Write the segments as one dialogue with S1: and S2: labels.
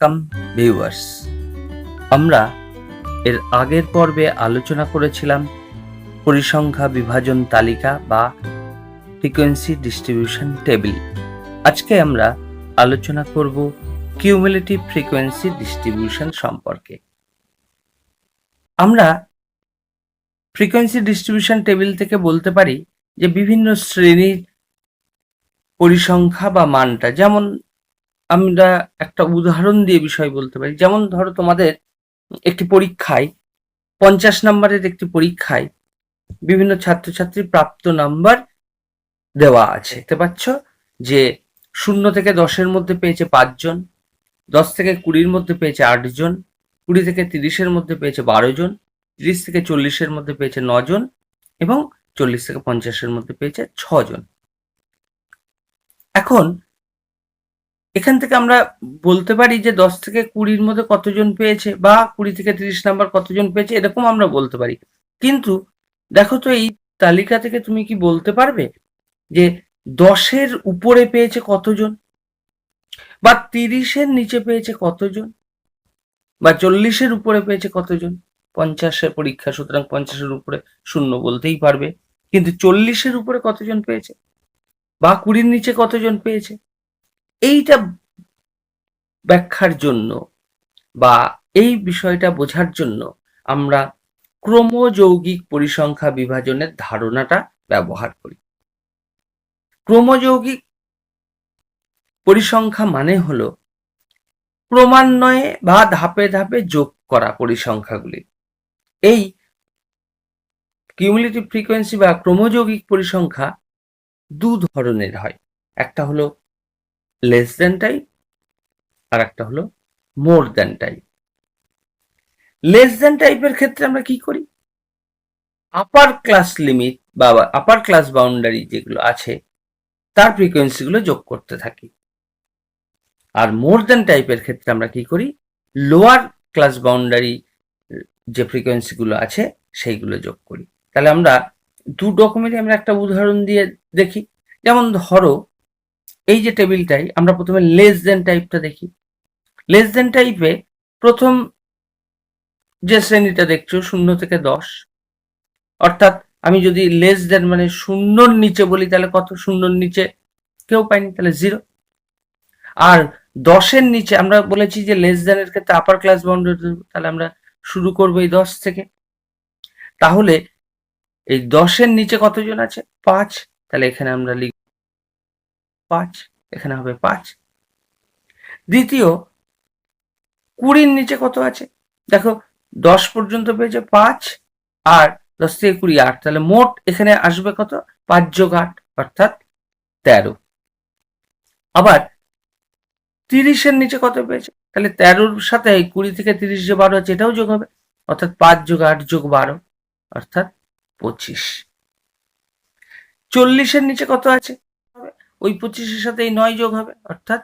S1: কাম viewers আমরা এর আগের পর্বে আলোচনা করেছিলাম পরিসংখ্যা বিভাজন তালিকা বা ফ্রিকোয়েন্সি ডিস্ট্রিবিউশন টেবিল আজকে আমরা আলোচনা করব কিউমুলেটিভ ফ্রিকোয়েন্সি ডিস্ট্রিবিউশন সম্পর্কে। আমরা ফ্রিকোয়েন্সি ডিস্ট্রিবিউশন টেবিল থেকে বলতে পারি যে বিভিন্ন শ্রেণির পরিসংখ্যা বা মানটা, যেমন আমরা একটা উদাহরণ দিয়ে বিষয় বলতে পারি। যেমন ধরো তোমাদের একটি পরীক্ষায়, পঞ্চাশ নম্বরের একটি পরীক্ষায় বিভিন্ন ছাত্রছাত্রীর প্রাপ্ত নাম্বার দেওয়া আছে। দেখতে পাচ্ছ যে শূন্য থেকে দশের মধ্যে পেয়েছে পাঁচজন, দশ থেকে কুড়ির মধ্যে পেয়েছে আটজন, কুড়ি থেকে তিরিশের মধ্যে পেয়েছে বারো জন তিরিশ থেকে চল্লিশের মধ্যে পেয়েছে নজন এবং চল্লিশ থেকে পঞ্চাশের মধ্যে পেয়েছে ছজন। এখন এখান থেকে আমরা বলতে পারি যে দশ থেকে কুড়ির মধ্যে কতজন পেয়েছে বা কুড়ি থেকে তিরিশ নাম্বার কতজন পেয়েছে এরকম আমরা বলতে পারি। কিন্তু দেখো তো এই তালিকা থেকে তুমি কি বলতে পারবে যে দশের উপরে পেয়েছে কতজন বা তিরিশের নিচে পেয়েছে কতজন বা চল্লিশের উপরে পেয়েছে কতজন? পঞ্চাশের পরীক্ষা, সুতরাং পঞ্চাশের উপরে শূন্য বলতেই পারবে। কিন্তু চল্লিশের উপরে কতজন পেয়েছে বা কুড়ির নিচে কতজন পেয়েছে? এইটা ব্যাখ্যার জন্য বা এই বিষয়টা বোঝার জন্য আমরা ক্রমযৌগিক পরিসংখ্যা বিভাজনের ধারণাটা ব্যবহার করি। ক্রমযৌগিক পরিসংখ্যা মানে হলো ক্রমান্বয়ে বা ধাপে ধাপে যোগ করা পরিসংখ্যাগুলি। এই কিউমুলেটিভ ফ্রিকোয়েন্সি বা ক্রমযৌগিক পরিসংখ্যা দু ধরনের হয়। একটা হলো লেস দেন টাইপ আর একটা হলো মোর দেন টাইপ লেস দেন টাইপের ক্ষেত্রে আমরা কি করি? আপার ক্লাস লিমিট বা আপার ক্লাস বাউন্ডারি যেগুলো আছে, তার ফ্রিকোয়েন্সিগুলো যোগ করতে থাকি। আর মোর দেন টাইপের ক্ষেত্রে আমরা কি করি? লোয়ার ক্লাস বাউন্ডারি যে ফ্রিকোয়েন্সিগুলো আছে, সেইগুলো যোগ করি। তাহলে আমরা দু রকমেরই আমরা একটা উদাহরণ দিয়ে দেখি। যেমন ধরো এই যে টেবিলটাই, আমরা প্রথমে লেস দেন টাইপটা দেখি। লেস দেন টাইপে প্রথম যে শ্রেণীটা দেখছ, শূন্য থেকে দশ, অর্থাৎ আমি যদি লেস দেন মানে শূন্যর নিচে বলি, তাহলে কত? শূন্যর নিচে কেউ পাইনি তাহলে জিরো আর দশের নিচে আমরা বলেছি যে লেস দেনের ক্ষেত্রে আপার ক্লাস বাউন্ডারি তাহলে আমরা শুরু করব এই দশ থেকে। তাহলে এই দশের নিচে কতজন আছে? পাঁচ। তাহলে এখানে আমরা লিখ পাঁচ, এখানে হবে পাঁচ। দ্বিতীয়, কুড়ির নিচে কত আছে? দেখো, দশ পর্যন্ত পেয়েছে পাঁচ, আর দশ থেকে কুড়ি, আট। তাহলে মোট এখানে আসবে কত? পাঁচ যোগ আট, অর্থাৎ তেরো। আবার তিরিশের নিচে কত পেয়েছে? তাহলে তেরোর সাথে কুড়ি থেকে তিরিশ যে বারো আছে, এটাও যোগ হবে। অর্থাৎ পাঁচ যোগ আট যোগ বারো, অর্থাৎ পঁচিশ। চল্লিশের নিচে কত আছে? ওই পঁচিশের সাথে এই নয় যোগ হবে, অর্থাৎ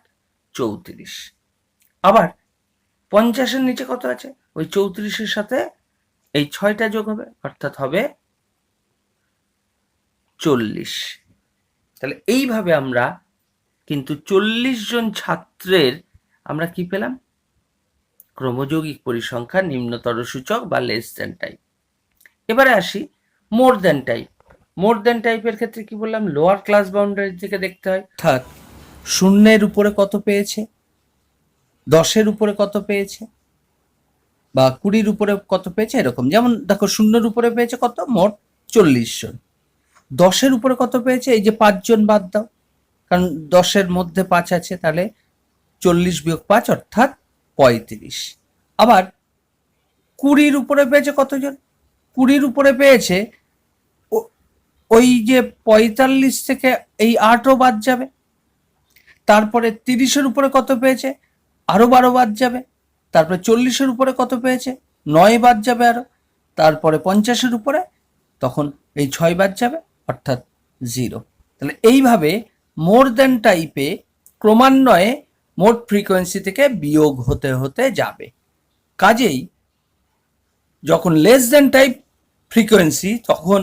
S1: চৌত্রিশ। আবার পঞ্চাশের নিচে কত আছে? ওই চৌত্রিশের সাথে এই ছয়টা যোগ হবে, অর্থাৎ হবে চল্লিশ। তাহলে এইভাবে আমরা কিন্তু চল্লিশ জন ছাত্রের আমরা কি পেলাম? ক্রমযৌগিক পরিসংখ্যা, নিম্নতর সূচক বা লেস দেন টাইপ এবারে আসি মোর দেন টাইপ মোর দেন টাইপের ক্ষেত্রে কি বললাম? লোয়ার ক্লাস বাউন্ডারি থেকে দেখতে হয়। অর্থাৎ শূন্যের উপরে কত পেয়েছে? দশের উপরে কত পেয়েছে? বা কুড়ির উপরে কত পেয়েছে? এরকম। যেমন দেখো, শূন্যের উপরে পেয়েছে কত? মোট চল্লিশ জন। দশের উপরে কত পেয়েছে? এই যে পাঁচজন বাদ দাও। কারণ দশের মধ্যে পাঁচ আছে, তাহলে চল্লিশ বিয়োগ পাঁচ, অর্থাৎ পঁয়ত্রিশ। আবার কুড়ির উপরে পেয়েছে কতজন? কুড়ির উপরে পেয়েছে ওই যে পঁয়তাল্লিশ থেকে এই আটও বাদ যাবে। তারপরে তিরিশের উপরে কত পেয়েছে? আরও বারো বাদ যাবে। তারপরে চল্লিশের উপরে কত পেয়েছে? নয় বাদ যাবে আরও। তারপরে পঞ্চাশের উপরে তখন এই ছয় বাদ যাবে, অর্থাৎ জিরো। তাহলে এইভাবে মোর দেন টাইপে ক্রমান্বয়ে মোট ফ্রিকোয়েন্সি থেকে বিয়োগ হতে হতে যাবে। কাজেই যখন লেস দেন টাইপ ফ্রিকোয়েন্সি তখন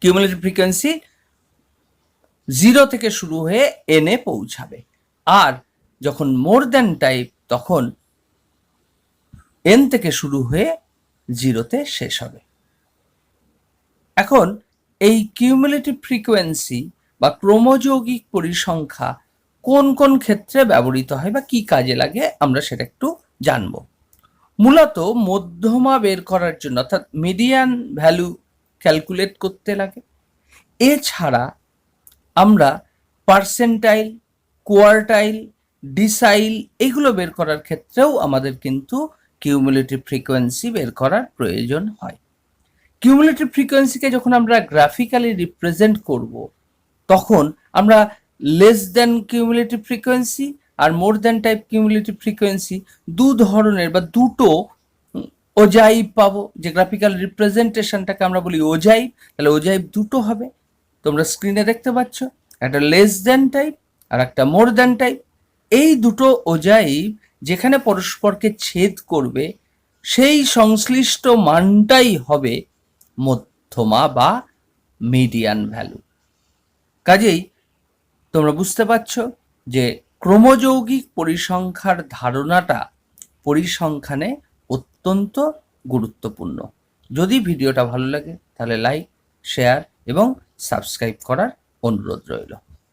S1: কিউমুলেটিভ ফ্রিকোয়েন্সি জিরো থেকে শুরু হয়ে এনে পৌঁছাবে। আর যখন মোর দ্যান টাইপ তখন এন থেকে শুরু হয়ে জিরোতে শেষ হবে। এখন এই কিউমুলেটিভ ফ্রিকোয়েন্সি বা ক্রোমোযৌগিক পরিসংখ্যা কোন কোন ক্ষেত্রে ব্যবহৃত হয় বা কি কাজে লাগে আমরা সেটা একটু জানব। মূলত মধ্যমা বের করার জন্য, অর্থাৎ মিডিয়ান ভ্যালু ক্যালকুলেট করতে লাগে। এছাড়া আমরা পার্সেন্টাইল কোয়ার্টাইল ডিসাইল এগুলো বের করার ক্ষেত্রেও আমাদের কিন্তু কিউমুলেটিভ ফ্রিকোয়েন্সি বের করার প্রয়োজন হয়। কিউমুলেটিভ ফ্রিকোয়েন্সিকে যখন আমরা গ্রাফিক্যালি রিপ্রেজেন্ট করব, তখন আমরা লেস দেন কিউমুলেটিভ ফ্রিকোয়েন্সি আর more than type cumulative frequency দু ধরনের বা দুটো ওজাইব পাবো, যে গ্রাফিক্যাল রিপ্রেজেন্টেশনটাকে আমরা বলি ওজাইব, তাহলে ওজাইব দুটো হবে। তোমরা স্ক্রিনে দেখতে পাচ্ছ, একটা লেস দেন টাইপ আর একটা মোর দেন টাইপ এই দুটো ওজাইব যেখানে পরস্পরকে ছেদ করবে, সেই সংশ্লিষ্ট মানটাই হবে মধ্যমা বা মিডিয়ান ভ্যালু কাজেই তোমরা বুঝতে পারছ যে ক্রমযৌগিক পরিসংখ্যার ধারণাটা পরিসংখ্যানে অত্যন্ত গুরুত্বপূর্ণ। যদি ভিডিওটা ভালো লাগে তাহলে লাইক শেয়ার এবং সাবস্ক্রাইব করার অনুরোধ রইল।